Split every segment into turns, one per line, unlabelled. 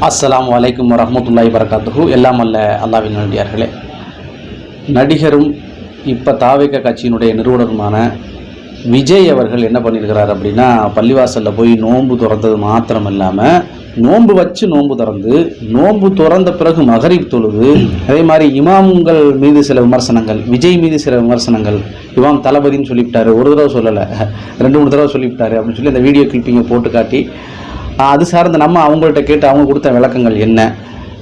அஸ்லாம் வலைக்கம் வரமத்துல்லாய் வரகாத்துஹூ எல்லாம் அல்ல அல்லாவின் நடிகார்களே நடிகரும் இப்போ தாவேக கட்சியினுடைய நிறுவனருமான விஜய் அவர்கள் என்ன பண்ணியிருக்கிறார் அப்படின்னா பள்ளிவாசலில் போய் நோன்பு திறந்தது மாத்திரம் இல்லாமல் நோன்பு வச்சு நோன்பு திறந்து நோன்பு திறந்த பிறகு மகரிப் தொழுது அதே மாதிரி இமாம்கள் மீது சில விமர்சனங்கள் விஜய் மீது சில விமர்சனங்கள் இமாம் தளபதின்னு சொல்லிவிட்டாரு ஒரு தடவை சொல்லலை ரெண்டு மூணு தடவை சொல்லிவிட்டாரு அப்படின்னு சொல்லி அந்த வீடியோ கிளிப்பிங்கை போட்டு காட்டி அது சார்ந்து நம்ம அவங்கள்ட்ட கேட்டு அவங்க கொடுத்த விளக்கங்கள் என்ன?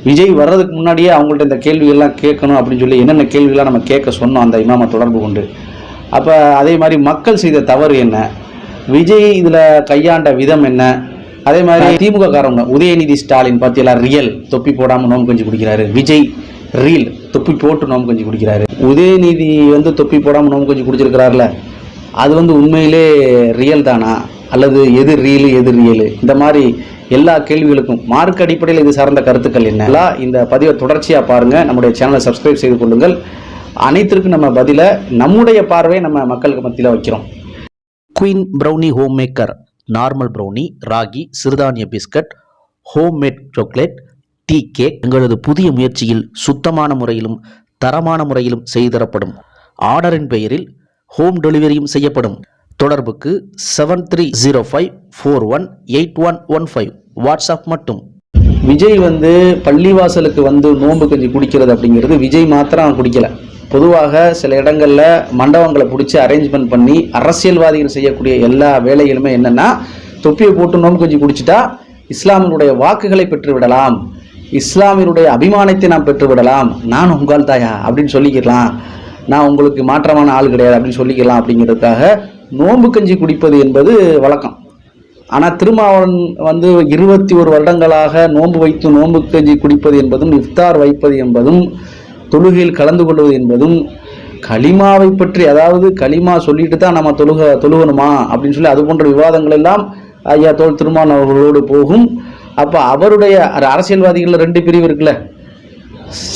விஜய் வர்றதுக்கு முன்னாடியே அவங்கள்ட்ட இந்த கேள்வியெல்லாம் கேட்கணும் அப்படின்னு சொல்லி என்னென்ன கேள்வியெல்லாம் நம்ம கேட்க சொன்னோம் அந்த இமாமை தொடர்பு கொண்டு. அப்போ அதே மாதிரி மக்கள் செய்த தவறு என்ன? விஜய் இதில் கையாண்ட விதம் என்ன? அதே மாதிரி திமுக காரங்க உதயநிதி ஸ்டாலின் பார்த்தீங்களா ரியல் தொப்பி போடாமல் நோம்பு கஞ்சி குடிக்கிறாரு. விஜய் ரீல் தொப்பி போட்டு நோம்பு கஞ்சி குடிக்கிறாரு. உதயநிதி வந்து தொப்பி போடாமல் நோம்பு கஞ்சி குடிச்சிருக்கிறாருல? அது வந்து உண்மையிலே ரியல் தானா? அல்லது எது ரீலு எது ரியலு இந்த மாதிரி எல்லா கேள்விகளுக்கும் மார்க் அடிப்படையில் இது சார்ந்த கருத்துக்கள் என்னெல்லாம் இந்த பதிவை தொடர்ச்சியாக பாருங்கள் நம்முடைய சேனலை சப்ஸ்கிரைப் செய்து கொள்ளுங்கள். அனைத்திற்கும் நம்ம பதிலை நம்முடைய பார்வையை நம்ம மக்களுக்கு மத்தியில் வைக்கிறோம். Queen brownie home maker normal brownie ragi சிறுதானிய biscuit home made chocolate tea cake எங்களது புதிய முயற்சியில் சுத்தமான முறையிலும் தரமான முறையிலும் செய்து தரப்படும். ஆர்டரின் பெயரில் ஹோம் டெலிவரியும் செய்யப்படும். தொடர்புக்கு seven three zero five four one eight one one five WhatsApp மட்டும். விஜய் வந்து பள்ளிவாசலுக்கு வந்து நோன்பு கஞ்சி குடிக்கிறது அப்படிங்கிறது விஜய் மாத்திரம் குடிக்கல. பொதுவாக சில இடங்களில் மண்டபங்களை பிடிச்சி அரேஞ்ச்மெண்ட் பண்ணி அரசியல்வாதிகள் செய்யக்கூடிய எல்லா வேலைகளுமே என்னென்னா தொப்பியை போட்டு நோன்பு கஞ்சி குடிச்சிட்டா இஸ்லாமினுடைய வாக்குகளை பெற்று விடலாம். அபிமானத்தை நாம் பெற்று விடலாம். நான் உங்கள் தாயா அப்படின்னு சொல்லிக்கலாம் நான் உங்களுக்கு மாற்றமான ஆள் கிடையாது அப்படின்னு சொல்லிக்கலாம் அப்படிங்கிறதுக்காக நோன்பு கஞ்சி குடிப்பது என்பது வழக்கம். ஆனால் திருமாவளவன் வந்து இருபத்தி ஒரு வருடங்களாக நோன்பு வைத்து நோன்பு கஞ்சி குடிப்பது என்பதும் இஃப்தார் வைப்பது என்பதும் தொழுகையில் கலந்து கொள்வது என்பதும் களிமாவை பற்றி அதாவது களிமா சொல்லிட்டு தான் நம்ம தொழுக தொழுகணுமா அப்படின்னு சொல்லி அது போன்ற விவாதங்கள் எல்லாம் ஐயா தோல் திருமான் அவர்களோடு போகும். அப்போ அவருடைய அரசியல்வாதிகளில் ரெண்டு பிரிவு இருக்குல்ல.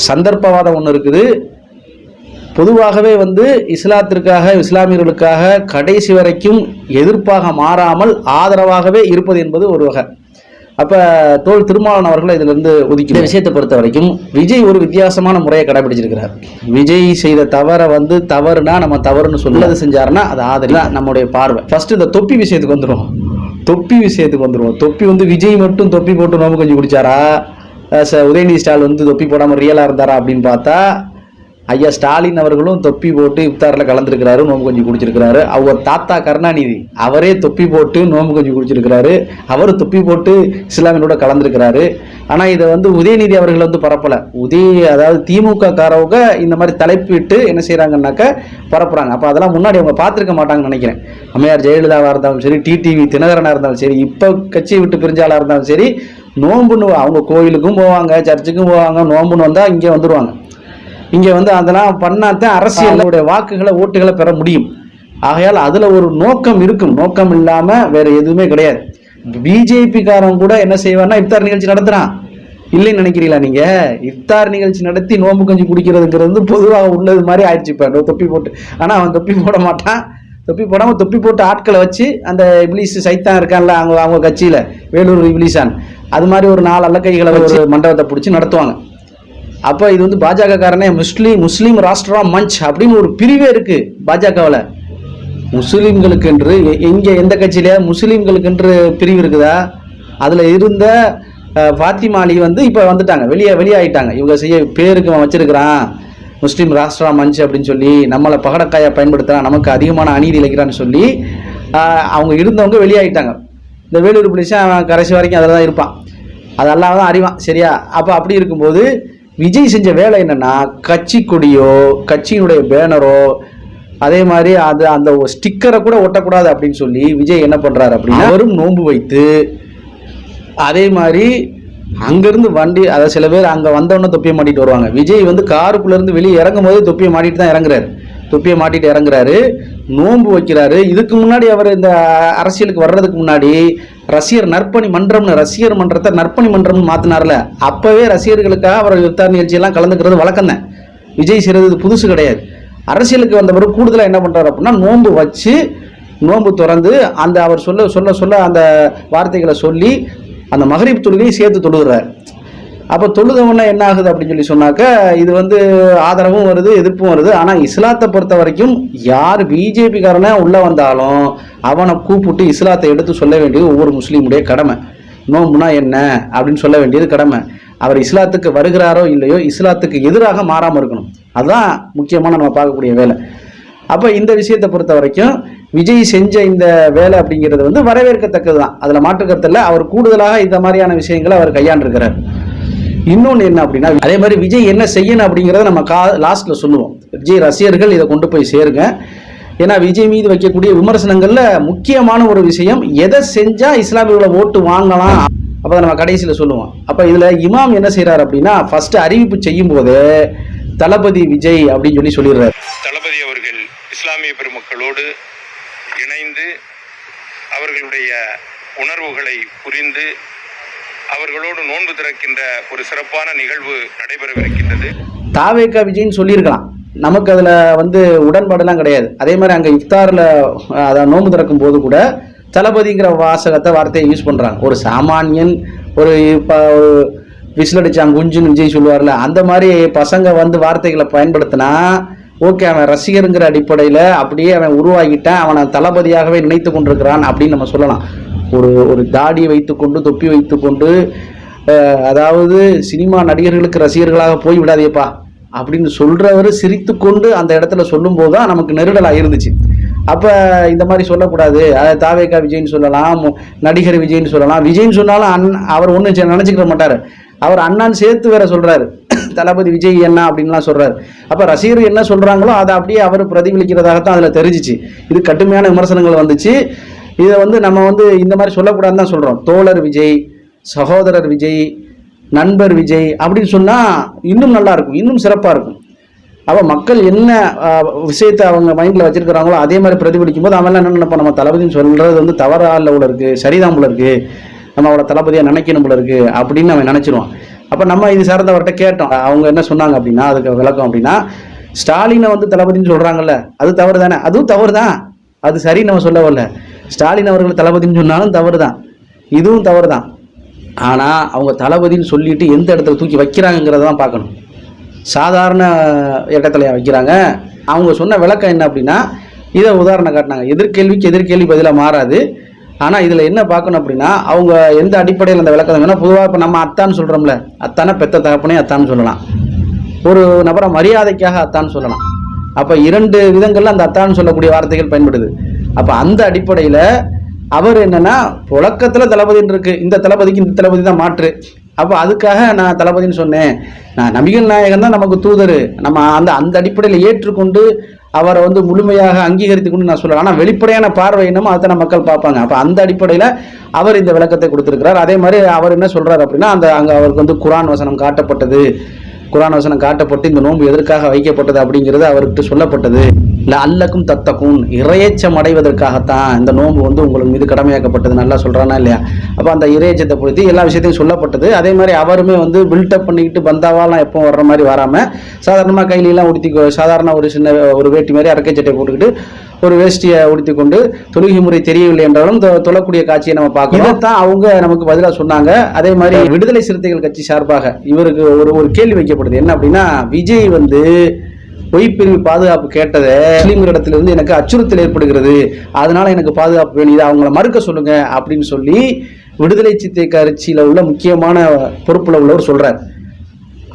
சந்தர்ப்பவாதம் ஒன்று இருக்குது. பொதுவாகவே வந்து இஸ்லாத்திற்காக இஸ்லாமியர்களுக்காக கடைசி வரைக்கும் எதிர்ப்பாக மாறாமல் ஆதரவாகவே இருப்பது என்பது ஒரு வகை. அப்போ தோல் திருமாவளவன் அவர்களை இதிலிருந்து ஒதுக்கி இந்த விஷயத்தை பொறுத்த வரைக்கும் விஜய் ஒரு வித்தியாசமான முறையை கடைபிடிச்சிருக்கிறார். விஜய் செய்த தவறை வந்து தவறுனா நம்ம தவறுன்னு சொல்லது செஞ்சாருன்னா அது ஆதரி நம்முடைய பார்வை. ஃபர்ஸ்ட் இந்த தொப்பி விஷயத்துக்கு வந்துடும் தொப்பி விஷயத்துக்கு வந்துடும் தொப்பி வந்து விஜய் மட்டும் தொப்பி போட்டு நோம்பு கஞ்சி குடிச்சாரா? உதயநிதி ஸ்டால் வந்து தொப்பி போடாமல் ரியலாக இருந்தாரா அப்படின்னு பார்த்தா ஐயா ஸ்டாலின் அவர்களும் தொப்பி போட்டு இப்தாரில் கலந்துருக்கிறாரு நோம்பு கஞ்சி குடிச்சிருக்கிறாரு. அவர் தாத்தா கருணாநிதி அவரே தொப்பி போட்டு நோம்பு கொஞ்சம் குடிச்சிருக்கிறாரு. அவர் தொப்பி போட்டு இஸ்லாமியனோட கலந்துருக்கிறாரு. ஆனால் இதை வந்து உதயநிதி அவர்கள் வந்து பரப்பலை. உதய அதாவது திமுக காரவங்க இந்த மாதிரி தலைப்பிட்டு என்ன செய்கிறாங்கன்னாக்க பரப்புறாங்க. அப்போ அதெல்லாம் முன்னாடி அவங்க பார்த்துருக்க மாட்டாங்கன்னு நினைக்கிறேன். அம்மையார் ஜெயலலிதாவாக இருந்தாலும் சரி டிடிவி தினகரனாக இருந்தாலும் சரி இப்போ கட்சியை விட்டு பிரிஞ்சாலாக இருந்தாலும் சரி நோம்புன்னு அவங்க கோயிலுக்கும் போவாங்க சர்ச்சுக்கும் போவாங்க நோம்புன்னு வந்தால் இங்கே வந்துடுவாங்க இங்கே வந்து அதெல்லாம் பண்ணாதான் அரசியலுடைய வாக்குகளை ஓட்டுகளை பெற முடியும். ஆகையால் அதில் ஒரு நோக்கம் இருக்கும். நோக்கம் இல்லாமல் வேற எதுவுமே கிடையாது. பிஜேபி காரன் கூட என்ன செய்வான்னா இஃப்தார் நிகழ்ச்சி நடத்துறான். இல்லைன்னு நினைக்கிறீங்களா நீங்க? இஃப்தார் நிகழ்ச்சி நடத்தி நோம்பு கஞ்சி குடிக்கிறதுங்கிறது பொதுவாக உள்ளது மாதிரி ஆயிடுச்சு இப்போ. தொப்பி போட்டு. ஆனால் அவன் தொப்பி போட மாட்டான். தொப்பி போடாமல் தொப்பி போட்டு ஆட்களை வச்சு அந்த இப்ளீஸ் சைத்தான் இருக்கான்ல அவங்க அவங்க கட்சியில் வேலூர் இப்ளீஸான் அது மாதிரி ஒரு நாலு அல்லக்கைகளை வச்சு மண்டபத்தை பிடிச்சி நடத்துவாங்க. அப்போ இது வந்து பாஜக காரனே முஸ்லீம் முஸ்லீம் ராஷ்டிரா மஞ்ச் அப்படின்னு ஒரு பிரிவே இருக்கு பாஜகவில். முஸ்லீம்களுக்கென்று எ- எங்கே எந்த கட்சியில? முஸ்லீம்களுக்கென்று பிரிவு இருக்குதா? அதில் இருந்த ஃபாத்திமாலி வந்து இப்போ வந்துட்டாங்க. வெளியே வெளியாகிட்டாங்க இவங்க செய்ய பேருக்கு அவன் வச்சிருக்கிறான். முஸ்லீம் ராஷ்டிரா மஞ்ச் அப்படின்னு சொல்லி நம்மளை பகடக்காயை பயன்படுத்துகிறான் நமக்கு அதிகமான அநீதி இழைக்கிறான்னு சொல்லி அவங்க இருந்தவங்க வெளியாகிட்டாங்க இந்த வேலூர் புலிஸா அவன் கடைசி வரைக்கும் அதில் தான் இருப்பான். அதெல்லாம் தான் அறிவான். சரியா? அப்போ அப்படி இருக்கும்போது விஜய் செஞ்ச வேலை என்னென்னா கட்சி கொடியோ கட்சியினுடைய பேனரோ அதே மாதிரி அது அந்த ஸ்டிக்கரை கூட ஒட்டக்கூடாது அப்படின்னு சொல்லி விஜய் என்ன பண்ணுறாரு அப்படின்னா அவரும் நோன்பு வைத்து அதே மாதிரி அங்கேருந்து வண்டி அதை சில பேர் அங்கே வந்தவொடனே தொப்பியை மாட்டிட்டு வருவாங்க. விஜய் வந்து காருக்குள்ளேருந்து வெளியே இறங்கும் போது தொப்பியை மாட்டிட்டு தான் இறங்குறாரு. தொப்பியை மாட்டிட்டு இறங்குறாரு. நோன்பு வைக்கிறாரு. இதுக்கு முன்னாடி அவர் இந்த அரசியலுக்கு வர்றதுக்கு முன்னாடி ரசிகர் நற்பணி மன்றம்னு ரசிகர் மன்றத்தை நற்பணி மன்றம்னு மாற்றினார்ல அப்போவே ரசிகர்களுக்காக அவர் யுத்தார் நிகழ்ச்சியெல்லாம் கலந்துக்கிறது வழக்கம் தான் விஜய் செய்கிறது புதுசு கிடையாது. அரசியலுக்கு வந்த பிறகு கூடுதலாக என்ன பண்ணுறார் அப்படின்னா நோன்பு வச்சு நோன்பு திறந்து அந்த அவர் சொல்ல சொல்ல சொல்ல அந்த வார்த்தைகளை சொல்லி அந்த மகரிப் தொழுகையை சேர்த்து தொழுகிறார். அப்போ தொழுதவொன்னே என்ன ஆகுது அப்படின்னு சொல்லி சொன்னாக்க இது வந்து ஆதரவும் வருது எதிர்ப்பும் வருது. ஆனால் இஸ்லாத்தை பொறுத்த வரைக்கும் யார் பிஜேபிக்காரனே உள்ளே வந்தாலும் அவனை கூப்பிட்டு இஸ்லாத்தை எடுத்து சொல்ல வேண்டியது ஒவ்வொரு முஸ்லீமுடைய கடமை. நோம்புனா என்ன அப்படின்னு சொல்ல வேண்டியது கடமை. அவர் இஸ்லாத்துக்கு வருகிறாரோ இல்லையோ இஸ்லாத்துக்கு எதிராக மாறாமல் இருக்கணும். அதுதான் முக்கியமான நம்ம பார்க்கக்கூடிய வேலை. அப்போ இந்த விஷயத்தை பொறுத்த வரைக்கும் விஜய் செஞ்ச இந்த வேலை அப்படிங்கிறது வந்து வரவேற்கத்தக்கது தான் அதில் மாற்றுக்கருத்து இல்லை. அவர் கூடுதலாக இந்த மாதிரியான விஷயங்களை அவர் கையாண்டிருக்கிறார். இன்னொன்று என்ன அப்படின்னா அதே மாதிரி விஜய் என்ன செய்யணும் அப்படிங்கிறத நம்ம கா லாஸ்ட்டில் சொல்லுவோம். விஜய் ரசிகர்கள் இதை கொண்டு போய் சேருங்க. ஏன்னா விஜய் மீது வைக்கக்கூடிய விமர்சனங்களில் முக்கியமான ஒரு விஷயம் எதை செஞ்சால் இஸ்லாமியோட ஓட்டு வாங்கலாம்? அப்போ நம்ம கடைசியில் சொல்லுவோம். அப்போ இதில் இமாம் என்ன செய்கிறார் அப்படின்னா ஃபஸ்ட்டு அறிவிப்பு செய்யும் போது தளபதி விஜய் அப்படின்னு சொல்லி சொல்லிடுறாரு.
தளபதி அவர்கள் இஸ்லாமிய பெருமக்களோடு இணைந்து அவர்களுடைய உணர்வுகளை புரிந்து அவர்களோடு நோன்பு திறக்கின்ற ஒரு சிறப்பான நிகழ்வு நடைபெறவிருக்கின்றது.
தாவேக்கா விஜய்னு சொல்லியிருக்கலாம். நமக்கு அதில் வந்து உடன்பாடெல்லாம் கிடையாது. அதே மாதிரி அங்கே இஃப்தாரில் அதை நோன்பு திறக்கும் போது கூட தளபதிங்கிற வாசகத்தை வார்த்தையை யூஸ் பண்ணுறாங்க ஒரு சாமானியன் ஒரு இப்போ ஒரு விசில் அடித்தான் குஞ்சுன்னு விஜய் சொல்லுவார்ல அந்த மாதிரி பசங்க வந்து வார்த்தைகளை பயன்படுத்தினா ஓகே அவன் ரசிகருங்கிற அடிப்படையில் அப்படியே அவன் உருவாகிட்டான் அவனை தளபதியாகவே நினைத்து கொண்டிருக்கிறான் அப்படின்னு நம்ம சொல்லலாம். ஒரு ஒரு தாடியை வைத்துக்கொண்டு தொப்பி வைத்துக்கொண்டு அதாவது சினிமா நடிகர்களுக்கு ரசிகர்களாக போய் விடாதேப்பா அப்படின்னு சொல்கிறவர் சிரித்து கொண்டு அந்த இடத்துல சொல்லும்போது தான் நமக்கு நெருடலாக இருந்துச்சு. அப்போ இந்த மாதிரி சொல்லக்கூடாது. அதாவது தாவேக்கா விஜய்னு சொல்லலாம் நடிகர் விஜய்னு சொல்லலாம். விஜய்னு சொன்னாலும் அண் அவர் ஒன்றும் நினச்சிக்கிற மாட்டார். அவர் அண்ணான்னு சேர்த்து வேற சொல்கிறாரு தளபதி விஜய் என்ன அப்படின்லாம் சொல்கிறார் அப்போ ரசிகர் என்ன சொல்கிறாங்களோ அதை அப்படியே அவர் பிரதிபலிக்கிறதாகத்தான் அதில் தெரிஞ்சிச்சு. இது கடுமையான விமர்சனங்கள் வந்துச்சு. இதை வந்து நம்ம வந்து இந்த மாதிரி சொல்லக்கூடாதுன்னு தான் சொல்கிறோம் தோழர் விஜய் சகோதரர் விஜய் நண்பர் விஜய் அப்படின்னு சொன்னால் இன்னும் நல்லா இருக்கும் இன்னும் சிறப்பாக இருக்கும். அப்போ மக்கள் என்ன விஷயத்தை அவங்க மைண்டில் வச்சிருக்கிறாங்களோ அதே மாதிரி பிரதிபலிக்கும் போது அவன் என்ன நினைப்போம் நம்ம தளபதின்னு சொல்கிறது வந்து தவறாக இல்லை போல இருக்குது சரிதான் போல இருக்குது நம்ம அவளை தளபதியாக நினைக்கணும் போல இருக்குது அப்படின்னு அவன் நினச்சிருவான். அப்போ நம்ம இது சார்ந்தவர்கிட்ட கேட்டோம். அவங்க என்ன சொன்னாங்க அப்படின்னா அதுக்கு விளக்கம் அப்படின்னா ஸ்டாலினை வந்து தளபதின்னு சொல்கிறாங்கல்ல அது தவறு தானே அதுவும் தவறு தான் அது சரி நம்ம சொல்ல வரல. ஸ்டாலின் அவர்கள் தளபதின்னு சொன்னாலும் தவறு தான் இதுவும் தவறு தான் ஆனால் அவங்க தளபதின்னு சொல்லிட்டு எந்த இடத்துல தூக்கி வைக்கிறாங்கங்கிறத தான் பார்க்கணும். சாதாரண இடத்துல வைக்கிறாங்க. அவங்க சொன்ன விளக்கம் என்ன அப்படின்னா இதை உதாரணம் காட்டினாங்க. எதிர்கேள்விக்கு எதிர்கேள்வி பதிலாக மாறாது. ஆனால் இதில் என்ன பார்க்கணும் அப்படின்னா அவங்க எந்த அடிப்படையில் அந்த விளக்கம் வேணால் பொதுவாக இப்போ நம்ம அத்தான்னு சொல்கிறோம்ல அத்தான பெத்த தகப்பனே அத்தான்னு சொல்லலாம். ஒரு நபரை மரியாதைக்காக அத்தான்னு சொல்லலாம். அப்போ இரண்டு விதங்களில் அந்த அத்தான்னு சொல்லக்கூடிய வார்த்தைகள் பயன்படுது. அப்போ அந்த அடிப்படையில் அவர் என்னன்னா புழக்கத்தில் தளபதின்னு இருக்கு. இந்த தளபதிக்கு இந்த தளபதி தான் மாற்று. அப்போ அதுக்காக நான் தளபதின்னு சொன்னேன். நான் நபிகள் நாயகன் தான் நமக்கு தூதர். நம்ம அந்த அந்த அடிப்படையில் ஏற்றுக்கொண்டு அவரை வந்து முழுமையாக அங்கீகரித்து கொண்டு நான் சொல்லலாம் ஆனால் வெளிப்படையான பார்வை என்னமோ அதை மக்கள் பார்ப்பாங்க. அப்போ அந்த அடிப்படையில் அவர் இந்த விளக்கத்தை கொடுத்துருக்கிறார். அதே மாதிரி அவர் என்ன சொல்கிறார் அப்படின்னா அந்த அங்கே அவருக்கு வந்து குரான் வசனம் காட்டப்பட்டது. குரான் வசனம் காட்டப்பட்டு இந்த நோன்பு எதற்காக வைக்கப்பட்டது அப்படிங்கிறது அவர்கிட்ட சொல்லப்பட்டது. அல்லக்கும் தத்தக்கும் இறையச்சம் அடைவதற்காகத்தான் இந்த நோன்பு வந்து உங்களுக்கு மீது கடமையாக்கப்பட்டது. நல்லா சொல்கிறானா இல்லையா? அப்போ அந்த இறையச்சத்தை பொறுத்து எல்லா விஷயத்தையும் சொல்லப்பட்டது. அதே மாதிரி அவருமே வந்து பில்டப் பண்ணிக்கிட்டு பந்தாவாலாம் எப்போ வர்ற மாதிரி வராமல் சாதாரணமாக கையிலெலாம் உடுத்தி சாதாரண ஒரு சின்ன ஒரு வேட்டி மாதிரி அரக்கை சட்டை போட்டுக்கிட்டு ஒரு வேஷ்டியை உடுத்தி கொண்டு தொழுகை முறை தெரியவில்லை என்றாலும் தொ- தொழக்கூடிய காட்சியை நம்ம பார்க்கிறோம். இதைத்தான் அவங்க நமக்கு பதிலாக சொன்னாங்க. அதே மாதிரி விடுதலை சிறுத்தைகள் கட்சி சார்பாக இவருக்கு ஒரு ஒரு கேள்வி வைக்கப்படுது. என்ன அப்படின்னா விஜய் வந்து பொய்ப்பிரிவு பாதுகாப்பு கேட்டதை முஸ்லீம்களிடத்துல இருந்து எனக்கு அச்சுறுத்தல் ஏற்படுகிறது. அதனால எனக்கு பாதுகாப்பு வேணும். இதை அவங்கள மறுக்க சொல்லுங்க அப்படின்னு சொல்லி விடுதலை சித்தை கட்சியில் உள்ள முக்கியமான பொறுப்பில் உள்ளவர் சொல்றார்.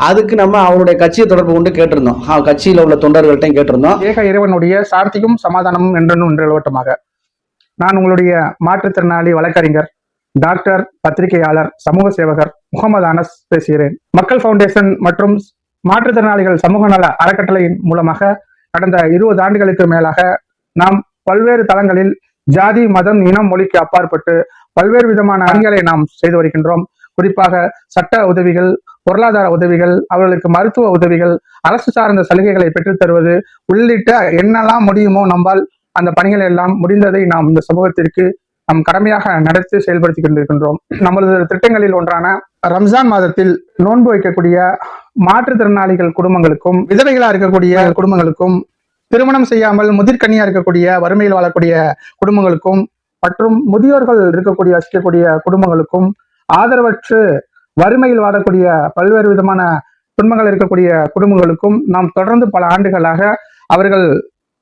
அதுக்கு நம்ம அவருடைய கட்சியை தொடர்பு கொண்டு கேட்டிருந்தோம். கட்சியில் உள்ள தொண்டர்கள்ட்டையும் கேட்டிருந்தோம்.
ஏக இறைவனுடைய சார்த்தியும் சமாதானமும் என்றென்றும் நிலவட்டமாக. நான் உங்களுடைய மாற்றுத்திறனாளி வழக்கறிஞர் டாக்டர் பத்திரிகையாளர் சமூக சேவகர் முகமது அனஸ் பேசுகிறேன். மக்கள் ஃபவுண்டேஷன் மற்றும் மாற்றுத்திறனாளிகள் சமூக நல அறக்கட்டளையின் மூலமாக கடந்த இருபது ஆண்டுகளுக்கு மேலாக நாம் பல்வேறு தளங்களில் ஜாதி மதம் இனம் மொழிக்கு அப்பாற்பட்டு பல்வேறு விதமான அணிகளை நாம் செய்து வருகின்றோம். குறிப்பாக சட்ட உதவிகள் பொருளாதார உதவிகள் அவர்களுக்கு மருத்துவ உதவிகள் அரசு சார்ந்த சலுகைகளை பெற்றுத் தருவது உள்ளிட்ட என்னெல்லாம் முடியுமோ நம்மால் அந்த பணிகள் எல்லாம் முடிந்ததை நாம் இந்த சமூகத்திற்கு நம் கடமையாக நடத்தி செயல்படுத்திக் கொண்டிருக்கின்றோம். நமது திட்டங்களில் ஒன்றான ரம்ஜான் மாதத்தில் நோன்பு வைக்கக்கூடிய மாற்றுத்திறனாளிகள் குடும்பங்களுக்கும் விதவைகளா இருக்கக்கூடிய குடும்பங்களுக்கும் திருமணம் செய்யாமல் முதிர்கனியா இருக்கக்கூடிய வறுமையில் வாழக்கூடிய குடும்பங்களுக்கும் மற்றும் முதியோர்கள் இருக்கக்கூடிய வசிக்கக்கூடிய குடும்பங்களுக்கும் ஆதரவற்று வறுமையில் வாழக்கூடிய பல்வேறு விதமான துன்பங்கள் இருக்கக்கூடிய குடும்பங்களுக்கும் நாம் தொடர்ந்து பல ஆண்டுகளாக அவர்கள்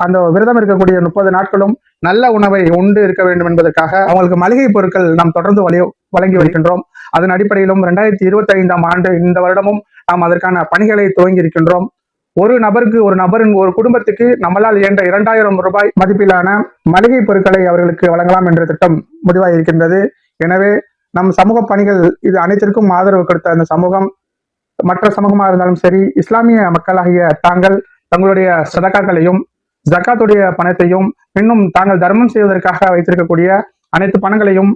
அந்த விரதம் இருக்கக்கூடிய முப்பது நாட்களும் நல்ல உணவை உண்டு இருக்க வேண்டும் என்பதற்காக அவங்களுக்கு மளிகை பொருட்கள் நாம் தொடர்ந்து வழி வழங்கி வருகின்றோம். அதன் அடிப்படையிலும் ரெண்டாயிரத்தி இருபத்தி ஐந்தாம் ஆண்டு இந்த வருடமும் நாம் அதற்கான பணிகளை துவங்கி இருக்கின்றோம். ஒரு நபருக்கு ஒரு நபரின் ஒரு குடும்பத்துக்கு நம்மளால் இயன்ற இரண்டாயிரம் ரூபாய் மதிப்பிலான மளிகை பொருட்களை அவர்களுக்கு வழங்கலாம் என்ற திட்டம் முடிவாக இருக்கின்றது எனவே நம் சமூக பணிகள் இது அனைத்திற்கும் ஆதரவு கொடுத்த அந்த சமூகம். மற்ற சமூகமாக இருந்தாலும் சரி இஸ்லாமிய மக்களாகிய தாங்கள் தங்களுடைய சதக்காக்களையும் ஜக்காத்துடைய பணத்தையும் இன்னும் தாங்கள் தர்மம் செய்வதற்காக வைத்திருக்கக்கூடிய அனைத்து பணங்களையும்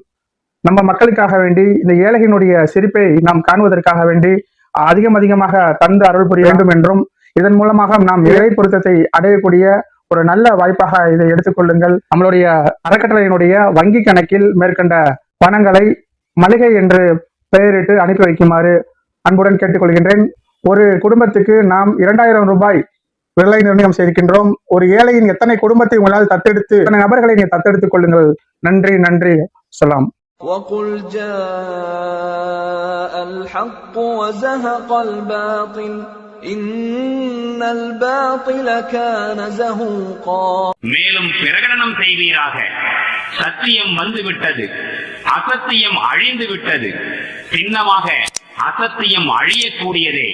நம்ம மக்களுக்காக வேண்டி இந்த ஏழையினுடைய சிரிப்பை நாம் காணுவதற்காக வேண்டி அதிகம் அதிகமாக தந்து அருள் புரிய வேண்டும் என்றும் இதன் மூலமாக நாம் இறை பொருத்தத்தை அடையக்கூடிய ஒரு நல்ல வாய்ப்பாக இதை எடுத்துக்கொள்ளுங்கள் நம்மளுடைய அறக்கட்டளையினுடைய வங்கி கணக்கில் மேற்கண்ட பணங்களை மளிகை என்று பெயரிட்டு அனுப்பி வைக்குமாறு அன்புடன் கேட்டுக்கொள்கின்றேன். ஒரு குடும்பத்துக்கு நாம் இரண்டாயிரம் ரூபாய் விலை நிர்ணயம் செய்திருக்கின்றோம் ஒரு ஏழையின் எத்தனை குடும்பத்தை உங்களால் தத்தெடுத்து எத்தனை நபர்களை நீங்க தத்தெடுத்துக் கொள்ளுங்கள் நன்றி நன்றி சொல்லாம்
وقل جاء الحق وزهق الباطل إن الباطل كان زهوقا
மேலும் பிரகடனம் செய்வீராக சத்தியம் வந்துவிட்டது அசத்தியம் அழிந்து விட்டது சின்னமாக அசத்தியம் அழியக்கூடியதே